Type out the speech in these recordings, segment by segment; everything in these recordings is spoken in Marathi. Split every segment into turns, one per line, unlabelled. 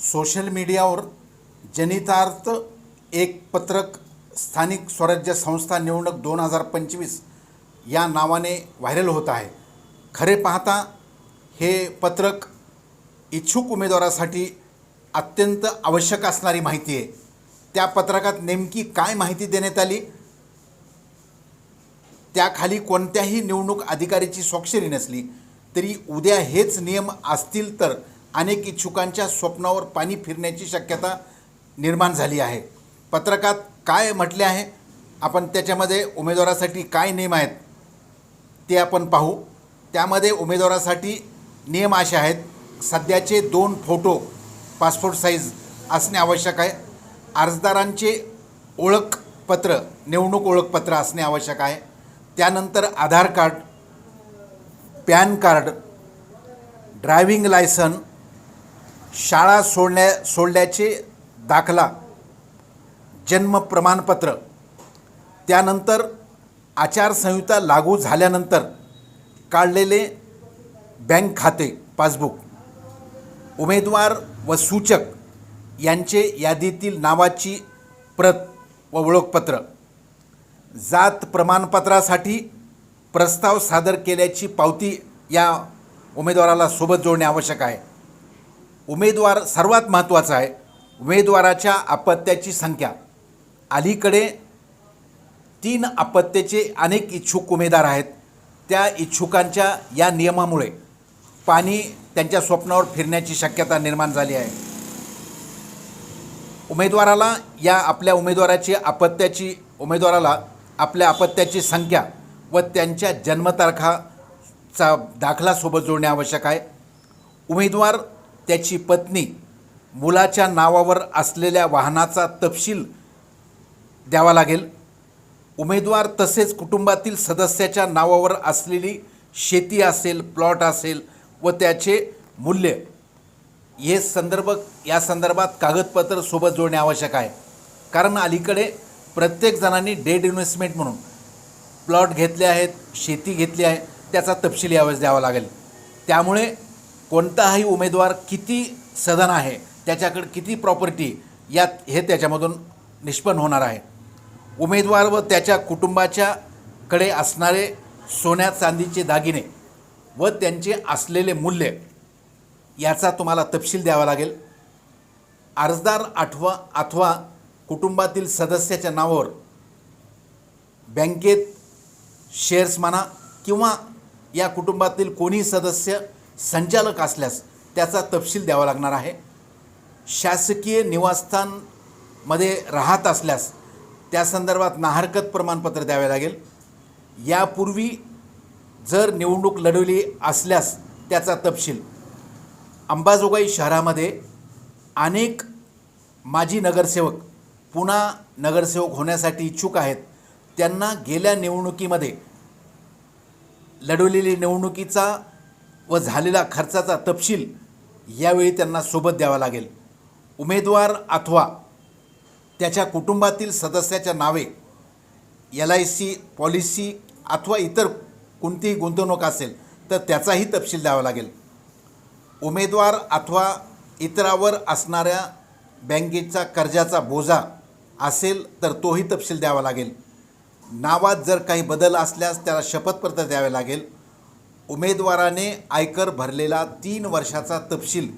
सोशल मीडियावर जनितार्थ एक पत्रक स्थानिक स्वराज्य संस्था निवडणूक दोन हजार पंचवीस या नावाने व्हायरल होत आहे. खरे पाहता हे पत्रक इच्छुक उमेदवारासाठी अत्यंत आवश्यक असणारी माहिती आहे. त्या पत्रकात नेमकी काय माहिती देण्यात आली? त्याखाली कोणत्याही निवडणूक अधिकाऱ्याची स्वाक्षरी नसली तरी उद्या हेच नियम असतील तर अनेक इच्छुकांच्या स्वप्नावर पाणी फिरण्याची शक्यता निर्माण झाली आहे. पत्रकात काय म्हटले आहे? आपण त्याच्यामध्ये उमेदवारासाठी काय नियम आहेत? ते आपण पाहू. त्यामध्ये उमेदवारासाठी नियम असे आहेत सध्याचे दोन फोटो पासपोर्ट साईज असणे आवश्यक आहे. अर्जदारांचे ओळखपत्र निवडणूक ओळखपत्र असणे आवश्यक आहे. त्यानंतर Aadhaar card PAN card driving licence शाळा सोडण्या सोडल्याचे दाखला जन्म प्रमाणपत्र. त्यानंतर आचारसंहिता लागू झाल्यानंतर काढलेले बँक खाते पासबुक. उमेदवार व सूचक यांचे यादीतील नावाची प्रत व ओळखपत्र. जात प्रमाणपत्रासाठी प्रस्ताव सादर केल्याची पावती या उमेदवाराला सोबत जोडणे आवश्यक आहे. उमेदवार सर्वात महत्त्वाचा आहे. उमेदवाराच्या अपत्याची संख्या. अलीकडे तीन अपत्याचे अनेक इच्छुक उमेदवार आहेत. त्या इच्छुकांच्या या नियमामुळे पाणी त्यांच्या स्वप्नावर फिरण्याची शक्यता निर्माण झाली आहे. उमेदवाराला या आपल्या उमेदवाराची अपत्याची उमेदवाराला आपल्या अपत्याची संख्या व त्यांच्या जन्मतारखाचा दाखलासोबत जोडणे आवश्यक आहे. उमेदवार त्याची पत्नी मुलाच्या नावावर असलेल्या वाहनाचा तपशील द्यावा लागेल. उमेदवार तसेच कुटुंबातील सदस्याच्या नावावर असलेली शेती असेल प्लॉट असेल व त्याचे मूल्य हे संदर्भ या संदर्भात कागदपत्र सोबत जोडणे आवश्यक आहे. कारण अलीकडे प्रत्येक जणांनी डेड इन्व्हेस्टमेंट म्हणून प्लॉट घेतले आहेत शेती घेतली आहे त्याचा तपशील यावेळेस द्यावा लागेल. त्यामुळे कोणताही उमेदवार किती सदन आहे त्याच्याकडे किती प्रॉपर्टी यात हे त्याच्यामधून निष्पन्न होणार आहे. उमेदवार व त्याच्या कुटुंबाच्या कडे असणारे सोन्या चांदीचे दागिने व त्यांचे असलेले मूल्य याचा तुम्हाला तपशील द्यावा लागेल. अर्जदार आठवा अथवा कुटुंबातील सदस्याच्या नावावर बँकेत शेअर्स म्हणा किंवा या कुटुंबातील कोणी सदस्य संचालक असल्यास त्याचा तपशील द्यावा लागणार आहे. शासकीय निवासस्थानमध्ये राहत असल्यास त्या संदर्भात नाहरकत प्रमाणपत्र द्यावे लागेल. यापूर्वी जर निवडणूक लढवली असल्यास त्याचा तपशील. अंबाजोगाई शहरामध्ये अनेक माजी नगरसेवक पुन्हा नगरसेवक होण्यासाठी इच्छुक आहेत. त्यांना गेल्या निवडणुकीमध्ये लढवलेली निवडणुकीचा व झालेला खर्चाचा तपशील यावेळी त्यांना सोबत द्यावा लागेल. उमेदवार अथवा त्याच्या कुटुंबातील सदस्याच्या नावे एल आय सी पॉलिसी अथवा इतर कोणतीही गुंतवणूक असेल तर त्याचाही तपशील द्यावा लागेल. उमेदवार अथवा इतरावर असणाऱ्या बँकेचा कर्जाचा बोजा असेल तर तोही तपशील द्यावा लागेल. नावात जर काही बदल असल्यास त्याला शपथपत्र द्यावे लागेल. उमेदवाराने आयकर भरलेला तीन वर्षाचा तपशील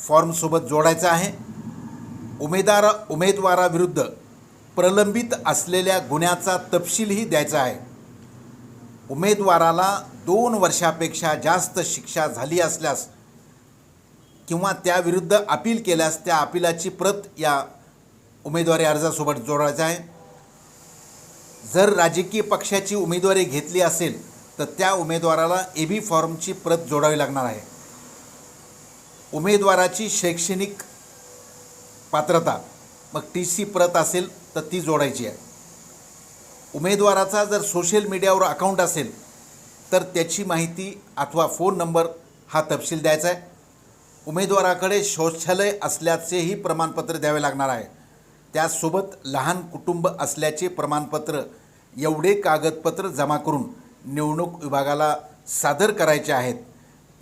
फॉर्मसोबत जोडायचा आहे. उमेदार उमेदवाराविरुद्ध प्रलंबित असलेल्या गुन्ह्याचा तपशीलही द्यायचा आहे. उमेदवाराला दोन वर्षापेक्षा जास्त शिक्षा झाली असल्यास किंवा त्याविरुद्ध अपील केल्यास त्या अपिलाची प्रत या उमेदवारी अर्जासोबत जोडायचा आहे. जर राजकीय पक्षाची उमेदवारी घेतली असेल तर त्या उमेदवाराला ए बी फॉर्मची प्रत जोडावी लागणार आहे. उमेदवाराची शैक्षणिक पात्रता मग टी सी प्रत असेल तर ती जोडायची आहे. उमेदवाराचा जर सोशल मीडियावर अकाउंट असेल तर त्याची माहिती अथवा फोन नंबर हा तपशील द्यायचा आहे. उमेदवाराकडे शौचालय असल्याचेही प्रमाणपत्र द्यावे लागणार आहे. त्यासोबत लहान कुटुंब असल्याचे प्रमाणपत्र एवढे कागदपत्र जमा करून निवडणूक विभागाला सादर करायचे आहेत.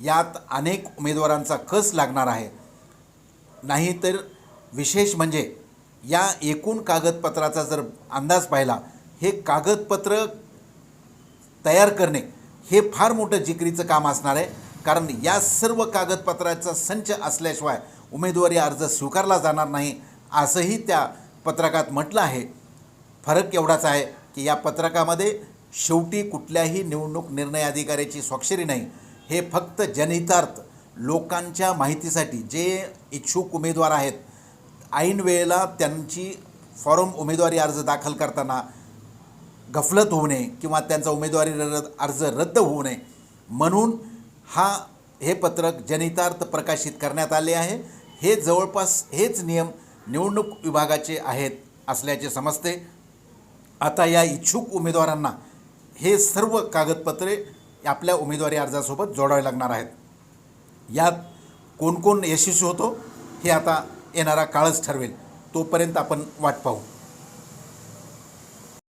यात अनेक उमेदवारांचा कस लागणार आहे? नाहीतर विशेष म्हणजे या एकूण कागदपत्राचा जर अंदाज पाहिला हे कागदपत्र तयार करणे हे फार मोठं जिकरीचं काम असणार आहे. कारण या सर्व कागदपत्राचा संच असल्याशिवाय उमेदवारी अर्ज स्वीकारला जाणार नाही असंही त्या पत्रकात म्हटलं आहे. फरक एवढाच आहे की या पत्रकामध्ये शेवटी कुठल्याही निवडणूक निर्णय अधिकाऱ्याची स्वाक्षरी नाही. हे फक्त जनहितार्थ लोकांच्या माहितीसाठी जे इच्छुक उमेदवार आहेत ऐन वेळेला त्यांची फॉर्म उमेदवारी अर्ज दाखल करताना गफलत होऊ नये किंवा त्यांचा उमेदवारी रद्द अर्ज रद्द होऊ नये. म्हणून हा हे पत्रक जनहितार्थ प्रकाशित करण्यात आले आहे. हे जवळपास हेच नियम निवडणूक विभागाचे आहेत असल्याचे समजते. आता या इच्छुक उमेदवारांना हे सर्व कागदपत्रे आपल्या उमेदवारी अर्जासोबत जोडावे लागणार आहेत. यात कोण कोण यशस्वी होतो हे आता येणारा काळच ठरवेल. तोपर्यंत आपण वाट पाहू.